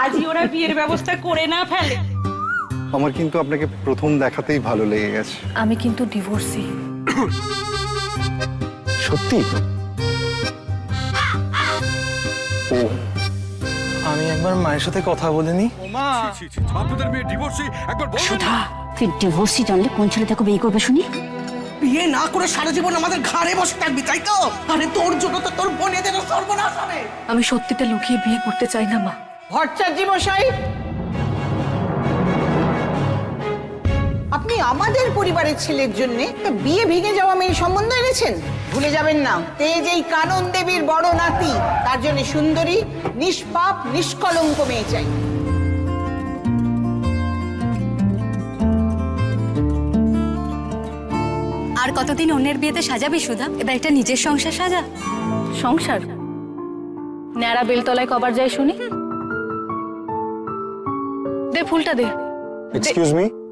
আজই ওরা বিয়ের ব্যবস্থা করে না ফেলে আমার কিন্তু আপনাকে প্রথম দেখাতেই ভালো লেগে গেছে আমি কিন্তু ডিভোর্সি সত্যি ও আমি একবার মায়ের সাথে কথা বলিনি আপনাদের মেয়ে ডিভোর্সি একবার বলবেন সুধা তুই ডিভোর্সি জানলে কোন ছেলে তাকে বিয়ে করবে শুনি বিয়ে না করে সারা জীবন আমাদের ঘাড়ে বসে থাকবি তাই তো? আরে তোর জন্য তো তোর বোনেদেরও সর্বনাশ হবে। আমি সত্যিটা লুকিয়ে বিয়ে করতে চাই না মা। ভট্টাচার্য মশাই আপনি আমাদের পরিবারের ছেলের জন্য বিয়ে ভেঙে যাওয়া মেয়ে সম্বন্ধ এনেছেন? ভুলে যাবেন না। তেজ এই কানন দেবীর বড় নাতি তার জন্য সুন্দরী নিষ্পাপ নিষ্কলঙ্ক মেয়ে চাই। আর কতদিন অন্যের বিয়েতে সাজাবি সুধা? এবার একটা নিজের সংসার সাজা। সংসার? ন্যাড়া বেলতলায় কবার যায় শুনি? দে ফুলটা দে। Excuse me